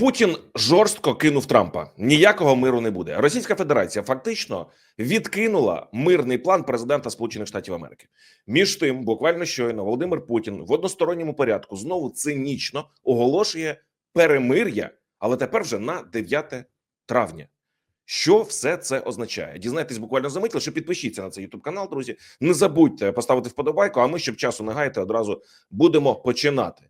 Путін жорстко кинув Трампа. Ніякого миру не буде. Російська Федерація фактично відкинула мирний план президента Сполучених Штатів Америки. Між тим, буквально щойно Володимир Путін в односторонньому порядку знову цинічно оголошує перемир'я, але тепер вже на 9 травня. Що все це означає? Дізнайтесь буквально за мить, лише підпишіться на цей YouTube канал, друзі. Не забудьте поставити вподобайку. А ми, щоб часу не гаяти, одразу будемо починати.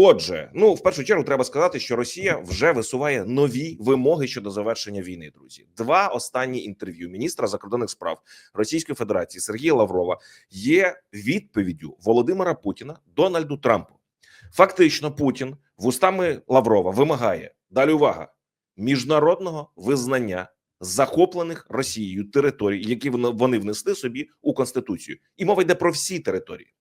Отже, ну в першу чергу треба сказати, що Росія вже висуває нові вимоги щодо завершення війни. Друзі, два останні інтерв'ю міністра закордонних справ Російської Федерації Сергія Лаврова є відповіддю Володимира Путіна Дональду Трампу. Фактично, Путін вустами Лаврова вимагає далі. Увага міжнародного визнання захоплених Росією територій, які вони внесли собі у конституцію, і мова йде про всі території.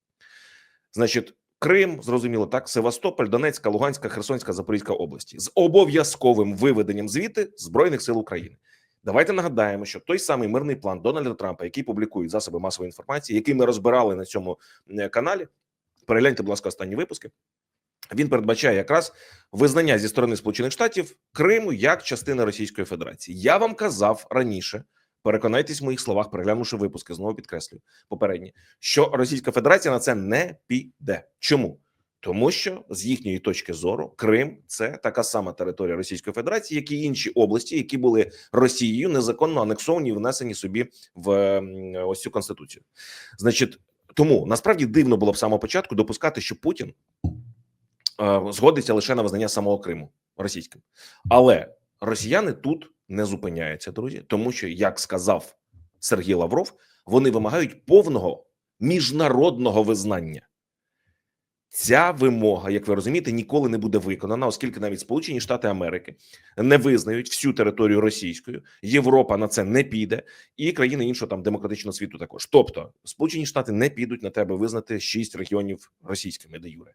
Значить, Крим, зрозуміло, так, Севастополь, Донецька, Луганська, Херсонська, Запорізька області з обов'язковим виведенням звіти збройних сил України. Давайте нагадаємо, що той самий мирний план Дональда Трампа, який публікують засоби масової інформації, який ми розбирали на цьому е, каналі. Перегляньте, будь ласка, останні випуски. Він передбачає якраз визнання зі сторони Сполучених Штатів Криму як частини Російської Федерації. Я вам казав раніше. Переконайтесь в моїх словах, переглянувши випуски, знову підкреслюю попередні, що Російська Федерація на це не піде. Чому? Тому що з їхньої точки зору Крим це така сама територія Російської Федерації, як і інші області, які були Росією незаконно анексовані і внесені собі в ось цю конституцію. Значить, тому насправді дивно було б самого початку допускати, що Путін е, згодиться лише на визнання самого Криму російським, але росіяни тут не зупиняються, друзі, тому що, як сказав Сергій Лавров, вони вимагають повного міжнародного визнання. Ця вимога, як ви розумієте, ніколи не буде виконана, оскільки навіть Сполучені Штати Америки не визнають всю територію російською, Європа на це не піде, і країни іншого там демократичного світу також. Тобто, Сполучені Штати не підуть на тебе визнати шість регіонів російськими де юре.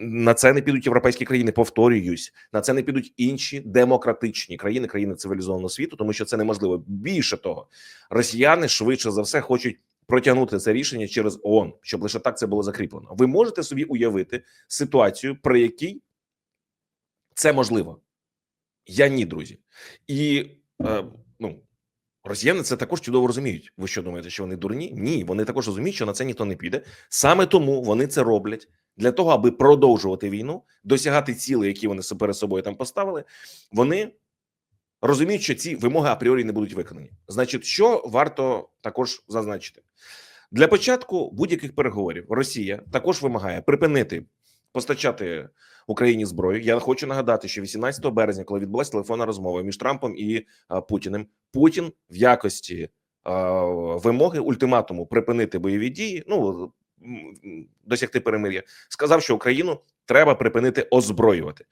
На це не підуть європейські країни. Повторююсь, на це не підуть інші демократичні країни, країни цивілізованого світу, тому що це неможливо. Більше того, росіяни швидше за все хочуть протягнути це рішення через ООН, щоб лише так це було закріплено. Ви можете собі уявити ситуацію, при якій це можливо. Я ні, друзі, і е, ну росіяни це також чудово розуміють. Ви що думаєте, що вони дурні? Ні, вони також розуміють, що на це ніхто не піде. Саме тому вони це роблять для того, аби продовжувати війну, досягати цілей, які вони перед собою там поставили. Вони розуміють, що ці вимоги апріорі не будуть виконані. Значить, що варто також зазначити для початку будь-яких переговорів. Росія також вимагає припинити постачати Україні зброю. Я хочу нагадати, що 18 березня, коли відбулася телефонна розмова між Трампом і а, Путіним, Путін в якості а, вимоги ультиматуму припинити бойові дії. Ну досягти перемир'я, сказав, що Україну треба припинити озброювати.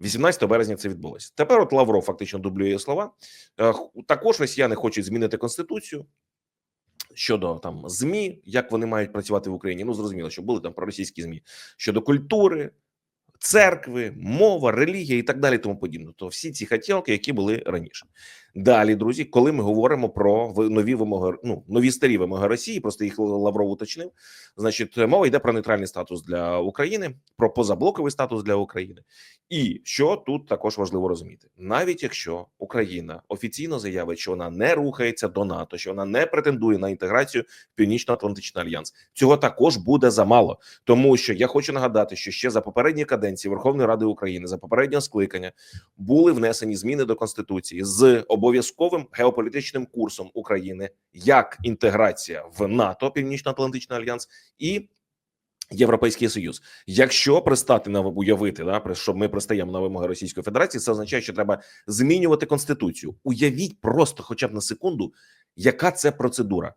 18 березня це відбулося. Тепер от Лавров фактично дублює слова. Е, Також росіяни хочуть змінити конституцію щодо там змі, як вони мають працювати в Україні. Ну зрозуміло, що були там проросійські змі щодо культури, церкви, мова, релігія і так далі. Тому подібне. То всі ці хотілки, які були раніше. Далі, друзі, коли ми говоримо про нові вимоги, ну нові старі вимоги Росії, просто їх Лавров уточнив. Значить, мова йде про нейтральний статус для України, про позаблоковий статус для України. І що тут також важливо розуміти, навіть якщо Україна офіційно заявить, що вона не рухається до НАТО, що вона не претендує на інтеграцію в Північно-Атлантичний альянс, цього також буде замало, тому що я хочу нагадати, що ще за попередні каденції Верховної Ради України за попереднього скликання були внесені зміни до конституції з обов'язковим геополітичним курсом України як інтеграція в НАТО, Північно-Атлантичний альянс і Європейський Союз, якщо пристати на уявити, да, що ми пристаємо на вимоги Російської Федерації, це означає, що треба змінювати конституцію. Уявіть просто, хоча б на секунду, яка це процедура.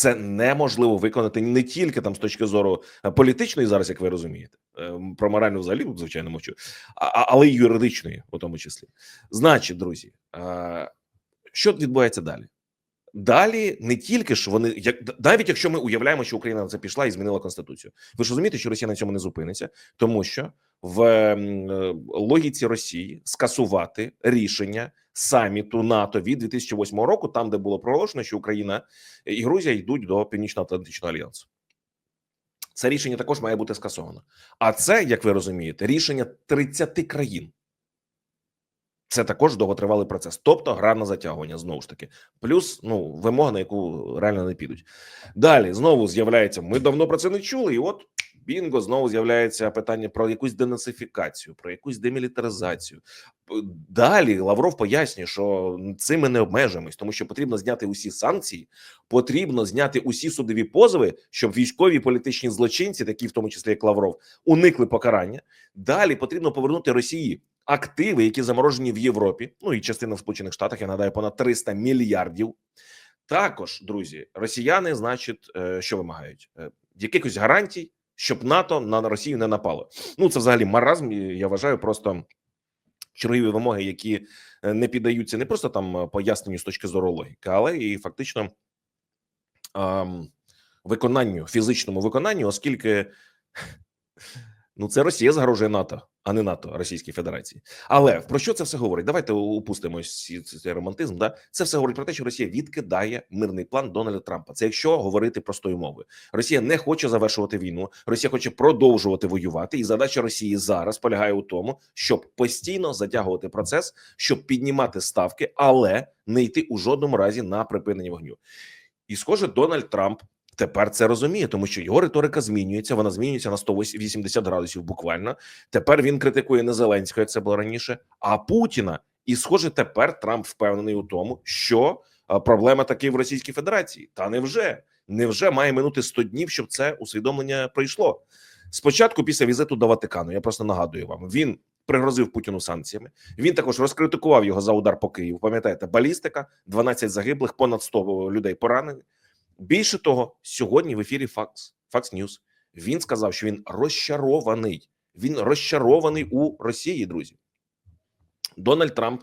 Це неможливо виконати не тільки там з точки зору е, політичної, зараз, як ви розумієте, е, про моральну взагалі звичайно мовчу, але й юридичної, у тому числі. Значить, друзі, е, що відбувається далі? Далі не тільки ж вони, як навіть якщо ми уявляємо, що Україна на це пішла і змінила конституцію, ви ж розумієте, що Росія на цьому не зупиниться, тому що в логіці Росії скасувати рішення саміту НАТО від 2008 року, там де було проголошено, що Україна і Грузія йдуть до Північно-Атлантичного альянсу. Це рішення також має бути скасовано. А це, як ви розумієте, рішення 30 країн. Це також довготривалий процес, тобто гра на затягування знову ж таки, плюс ну вимога, на яку реально не підуть. Далі знову з'являється. Ми давно про це не чули, і от бінго знову з'являється питання про якусь денацифікацію, про якусь демілітаризацію. Далі Лавров пояснює, що цим ми не обмежуємось, тому що потрібно зняти усі санкції, потрібно зняти усі судові позови, щоб військові політичні злочинці, такі в тому числі як Лавров, уникли покарання. Далі потрібно повернути Росії активи, які заморожені в Європі, ну і частина в Сполучених Штатах, я нагадаю, понад 300 мільярдів. Також, друзі, росіяни, значить, е, що вимагають? Е, Якихось гарантій, щоб НАТО на Росію не напало. Ну це взагалі маразм. Я вважаю, просто чергові вимоги, які е, не піддаються не просто там е, поясненню з точки зору логіки, але і фактично виконанню, фізичному виконанню, оскільки ну це Росія загрожує НАТО, а не НАТО Російській Федерації. Але про що це все говорить? Давайте упустимо цей романтизм. Да, це все говорить про те, що Росія відкидає мирний план Дональда Трампа. Це якщо говорити простою мовою. Росія не хоче завершувати війну. Росія хоче продовжувати воювати, і задача Росії зараз полягає у тому, щоб постійно затягувати процес, щоб піднімати ставки, але не йти у жодному разі на припинення вогню. І схоже, Дональд Трамп тепер це розуміє, тому що його риторика змінюється. Вона змінюється на 180 градусів. Буквально тепер він критикує не Зеленського, як це було раніше, а Путіна. І схоже, тепер Трамп впевнений у тому, що проблема таки в Російській Федерації. Та невже? Невже має минути 100 днів, щоб це усвідомлення пройшло? Спочатку, після візиту до Ватикану, я просто нагадую вам, він пригрозив Путіну санкціями. Він також розкритикував його за удар по Києву. Пам'ятаєте, балістика, 12 загиблих, понад 100 людей поранені. Більше того, сьогодні в ефірі Fox, Fox News він сказав, що він розчарований. Він розчарований у Росії, друзі. Дональд Трамп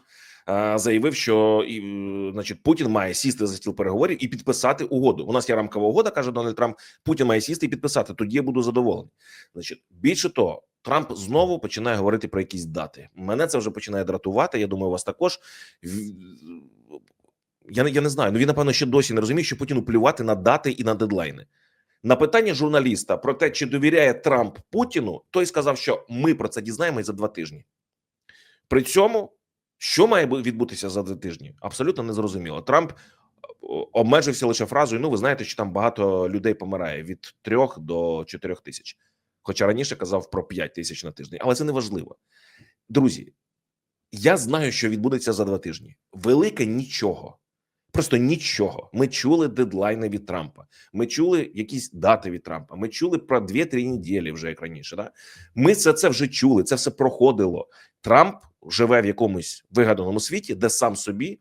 е, заявив, що і, е, значить Путін має сісти за стіл переговорів і підписати угоду. У нас є рамкова угода, каже Дональд Трамп. Путін має сісти і підписати. Тоді я буду задоволений. Значить, більше того, Трамп знову починає говорити про якісь дати. Мене це вже починає дратувати. Я думаю, вас також. Я, я не знаю. Ну він напевно ще досі не розуміє, що Путіну плювати на дати і на дедлайни. На питання журналіста про те, чи довіряє Трамп Путіну, той сказав, що ми про це дізнаємось за два тижні. При цьому, що має відбутися за два тижні, абсолютно незрозуміло. Трамп обмежився лише фразою: ну, ви знаєте, що там багато людей помирає від трьох до чотирьох тисяч. Хоча раніше казав про п'ять тисяч на тиждень, але це не важливо. Друзі, я знаю, що відбудеться за два тижні. Велике нічого. Просто нічого. Ми чули дедлайни від Трампа. Ми чули якісь дати від Трампа. Ми чули про 2-3 неділі вже як раніше. Да? Ми це, це вже чули, це все проходило. Трамп живе в якомусь вигаданому світі, де сам собі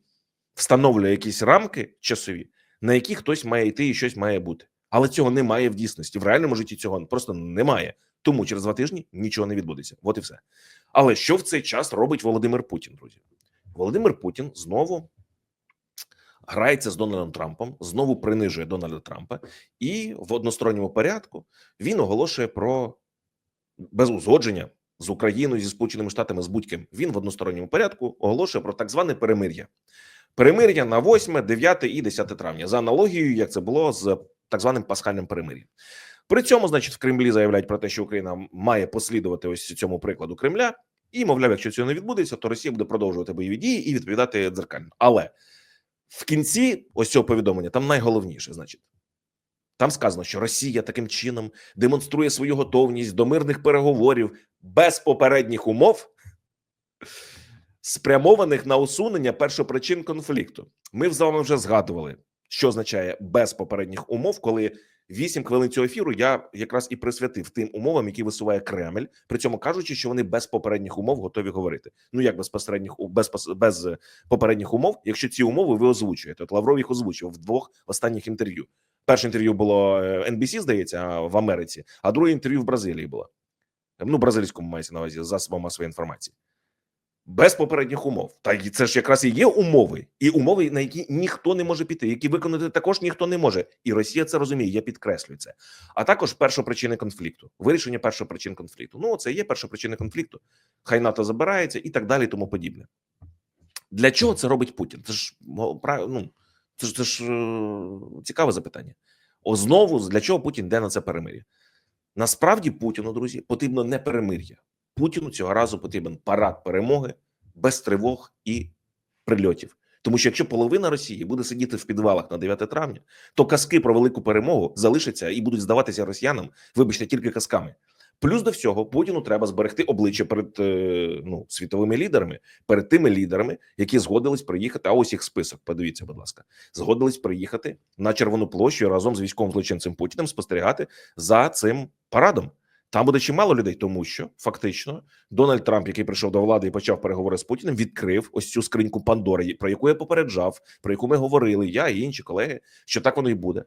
встановлює якісь рамки часові, на які хтось має йти і щось має бути. Але цього немає в дійсності. В реальному житті цього просто немає. Тому через два тижні нічого не відбудеться. От і все. Але що в цей час робить Володимир Путін, друзі? Володимир Путін знову грається з Дональдом Трампом, знову принижує Дональда Трампа, і в односторонньому порядку він оголошує про без узгодження з Україною, зі Сполученими Штатами, з будь-ким. Він в односторонньому порядку оголошує про так зване перемир'я. Перемир'я на 8, 9 і 10 травня за аналогією, як це було з так званим пасхальним перемир'ям. При цьому, значить, в Кремлі заявляють про те, що Україна має послідувати ось цьому прикладу Кремля, і мовляв, якщо цього не відбудеться, то Росія буде продовжувати бойові дії і відповідати дзеркально. Але в кінці ось цього повідомлення там найголовніше, значить, там сказано, що Росія таким чином демонструє свою готовність до мирних переговорів без попередніх умов, спрямованих на усунення першопричин конфлікту. Ми з вами вже згадували, що означає без попередніх умов, коли вісім хвилин цього ефіру я якраз і присвятив тим умовам, які висуває Кремль, при цьому кажучи, що вони без попередніх умов готові говорити. Ну як без посередніх без без е, попередніх умов, якщо ці умови ви озвучуєте. От Лавров їх озвучив в двох останніх інтерв'ю. Перше інтерв'ю було е, NBC, здається, в Америці, а друге інтерв'ю в Бразилії було. Ну, бразильському мається на увазі засобом масової інформації. Без попередніх умов. Та й це ж якраз і є умови, і умови, на які ніхто не може піти, які виконати також ніхто не може. І Росія це розуміє. Я підкреслюю це. А також першопричини конфлікту, вирішення першопричин конфлікту. Ну, це є першопричини конфлікту. Хай НАТО забирається і так далі, тому подібне. Для чого це робить Путін? Це ж ну, це ж, це ж е, цікаве запитання. О, знову для чого Путін йде на це перемир'я? Насправді Путіну, друзі, потрібно не перемир'я. Путіну цього разу потрібен парад перемоги без тривог і прильотів. Тому що якщо половина Росії буде сидіти в підвалах на 9 травня, то казки про велику перемогу залишаться і будуть здаватися росіянам, вибачте, тільки казками. Плюс до всього Путіну треба зберегти обличчя перед е, ну світовими лідерами, перед тими лідерами, які згодились приїхати. А ось їх список. Подивіться, будь ласка, згодились приїхати на Червону площу разом з військовим злочинцем Путіним спостерігати за цим парадом. Там буде чимало людей, тому що фактично Дональд Трамп, який прийшов до влади і почав переговори з Путіним, відкрив ось цю скриньку Пандори, про яку я попереджав, про яку ми говорили, я і інші колеги, що так воно і буде.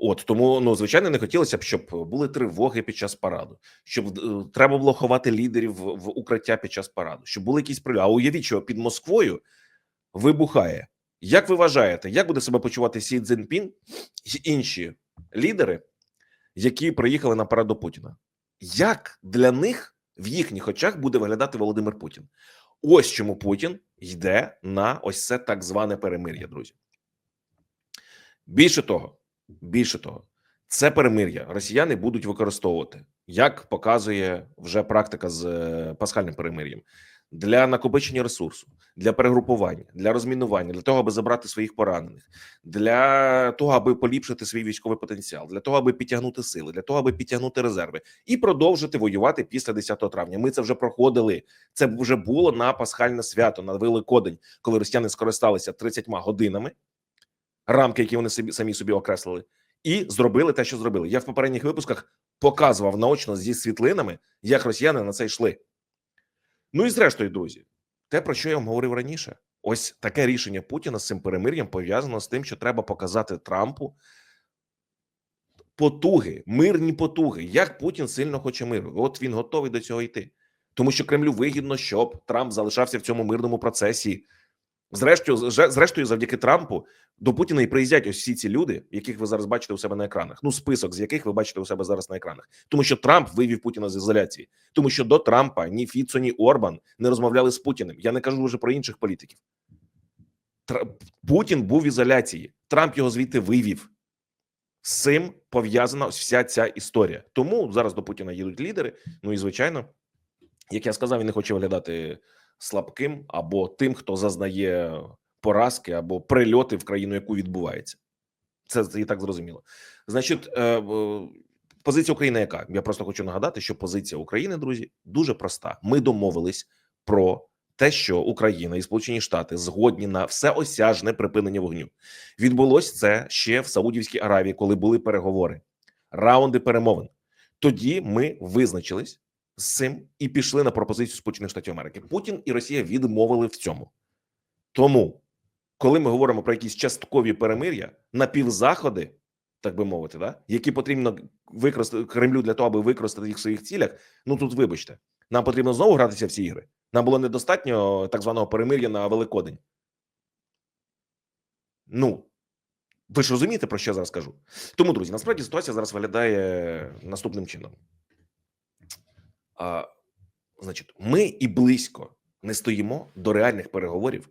От тому ну звичайно не хотілося б, щоб були тривоги під час параду, щоб е, треба було ховати лідерів в, в укриття під час параду, щоб були якісь прильоти. А уявіть, що під Москвою вибухає. Як ви вважаєте, як буде себе почувати Сі Цзіньпін і інші лідери, які приїхали на парад до Путіна? Як для них в їхніх очах буде виглядати Володимир Путін? Ось чому Путін йде на ось це так зване перемир'я, друзі. Більше того. Більше того, це перемир'я росіяни будуть використовувати, як показує вже практика з е, пасхальним перемир'ям, для накопичення ресурсу, для перегрупування, для розмінування, для того, аби забрати своїх поранених, для того, аби поліпшити свій військовий потенціал, для того, аби підтягнути сили, для того, аби підтягнути резерви і продовжити воювати після 10 травня. Ми це вже проходили. Це вже було на пасхальне свято, на Великодень, коли росіяни скористалися 30 годинами рамки, які вони собі самі собі окреслили, і зробили те, що зробили. Я в попередніх випусках показував наочно зі світлинами, як росіяни на це йшли. Ну і зрештою, друзі, те, про що я вам говорив раніше, ось таке рішення Путіна з цим перемир'ям пов'язано з тим, що треба показати Трампу потуги, мирні потуги, як Путін сильно хоче миру. От він готовий до цього йти, тому що Кремлю вигідно, щоб Трамп залишався в цьому мирному процесі. Зрештою, зрештою, завдяки Трампу до Путіна і приїздять ось всі ці люди, яких ви зараз бачите у себе на екранах. Ну, список з яких ви бачите у себе зараз на екранах, тому що Трамп вивів Путіна з ізоляції, тому що до Трампа ні Фіцо, ні Орбан не розмовляли з Путіним. Я не кажу вже про інших політиків. Путін був в ізоляції. Трамп його звідти вивів. З цим пов'язана ось вся ця історія. Тому зараз до Путіна їдуть лідери. Ну і звичайно, як я сказав, він не хоче виглядати слабким або тим, хто зазнає поразки або прильоти в країну, яку відбувається. Це і так зрозуміло. Значить, е, позиція України, яка я просто хочу нагадати, що позиція України, друзі, дуже проста. Ми домовились про те, що Україна і Сполучені Штати згодні на всеосяжне припинення вогню. Відбулось це ще в Саудівській Аравії, коли були переговори, раунди перемовин. Тоді ми визначились з цим і пішли на пропозицію Сполучених Штатів Америки. Путін і Росія відмовили в цьому. Тому, коли ми говоримо про якісь часткові перемир'я, напівзаходи, так би мовити, да, які потрібно використати Кремлю для того, аби використати їх в своїх цілях. Ну тут, вибачте, нам потрібно знову гратися в ці ігри. Нам було недостатньо так званого перемир'я на Великодень. Ну, ви ж розумієте, про що я зараз кажу? Тому, друзі, насправді ситуація зараз виглядає наступним чином. А, Значить, ми і близько не стоїмо до реальних переговорів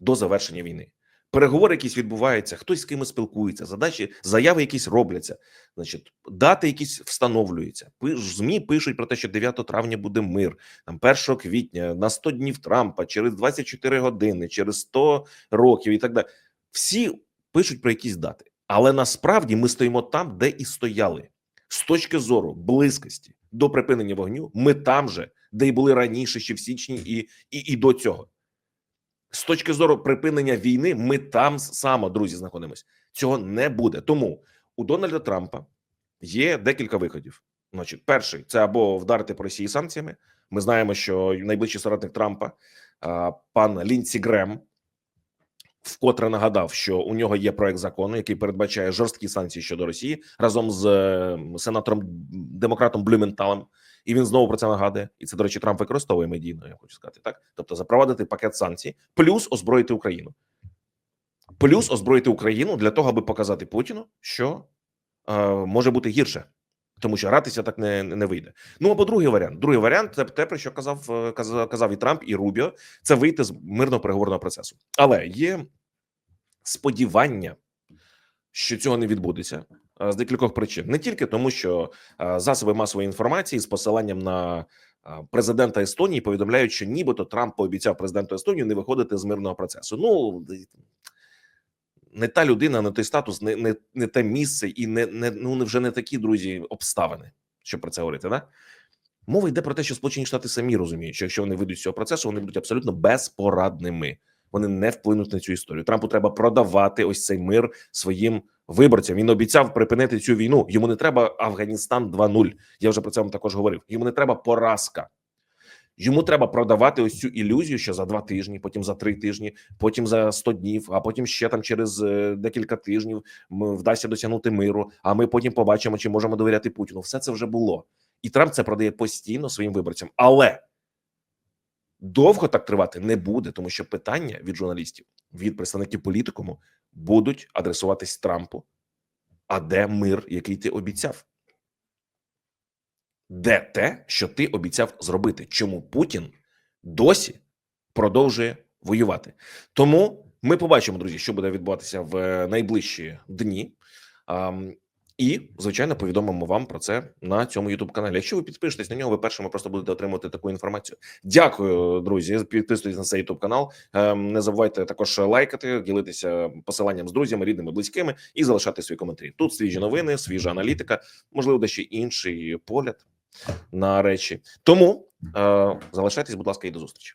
до завершення війни. Переговори якісь відбуваються, хтось з кимось спілкується, задачі, заяви якісь робляться, значить, дати якісь встановлюються. ЗМІ пишуть про те, що 9 травня буде мир, там 1 квітня, на 100 днів Трампа, через 24 години, через 100 років і так далі. Всі пишуть про якісь дати, але насправді ми стоїмо там, де і стояли. З точки зору близькості до припинення вогню, ми там же, де й були раніше, ще в січні, і, і, і до цього. З точки зору припинення війни, ми там само, друзі, знаходимося. Цього не буде. Тому у Дональда Трампа є декілька виходів. Значить, перший це або вдарити по Росії санкціями. Ми знаємо, що найближчий соратник Трампа, пан Лінці Грем, вкотре нагадав, що у нього є проект закону, який передбачає жорсткі санкції щодо Росії разом з сенатором демократом Блюменталем. І він знову про це нагадує. І це, до речі, Трамп використовує медійно. Я хочу сказати, так тобто запровадити пакет санкцій, плюс озброїти Україну, плюс озброїти Україну для того, аби показати Путіну, що е, може бути гірше, тому що гратися так не не вийде. Ну або другий варіант. Другий варіант це те, про що казав казав, казав і Трамп, і Рубіо. Це вийти з мирного переговорного процесу. Але є сподівання, що цього не відбудеться. з декількох причин. Не тільки тому, що засоби масової інформації з посиланням на президента Естонії повідомляють, що нібито Трамп пообіцяв президенту Естонії не виходити з мирного процесу. Ну не та людина, не той статус, не не, не те місце, і не, не ну вже не такі друзі обставини, щоб про це говорити. Да? Мова йде про те, що Сполучені Штати самі розуміють, що якщо вони вийдуть з цього процесу, вони будуть абсолютно безпорадними. Вони не вплинуть на цю історію. Трампу треба продавати ось цей мир своїм виборцям. Він обіцяв припинити цю війну. Йому не треба Афганістан 2.0. Я вже про це вам також говорив. Йому не треба поразка. Йому треба продавати ось цю ілюзію, що за два тижні, потім за три тижні, потім за 100 днів, а потім ще там через е, декілька тижнів вдасться досягнути миру. А ми потім побачимо, чи можемо довіряти Путіну. Все це вже було, і Трамп це продає постійно своїм виборцям. Але довго так тривати не буде, тому що питання від журналістів, від представників політикуму будуть адресуватись Трампу. А де мир, який ти обіцяв? Де те, що ти обіцяв зробити? Чому Путін досі продовжує воювати? Тому ми побачимо, друзі, що буде відбуватися в е, найближчі дні. І, звичайно, повідомимо вам про це на цьому youtube каналі. Якщо ви підпишетесь на нього, ви першими просто будете отримувати таку інформацію. Дякую, друзі. Підписуйтесь на цей youtube канал. Ем, Не забувайте також лайкати, ділитися посиланням з друзями, рідними, близькими і залишати свої коментарі. Тут свіжі новини, свіжа аналітика, можливо, дещо інший погляд на речі. Тому е, залишайтесь, будь ласка, і до зустрічі.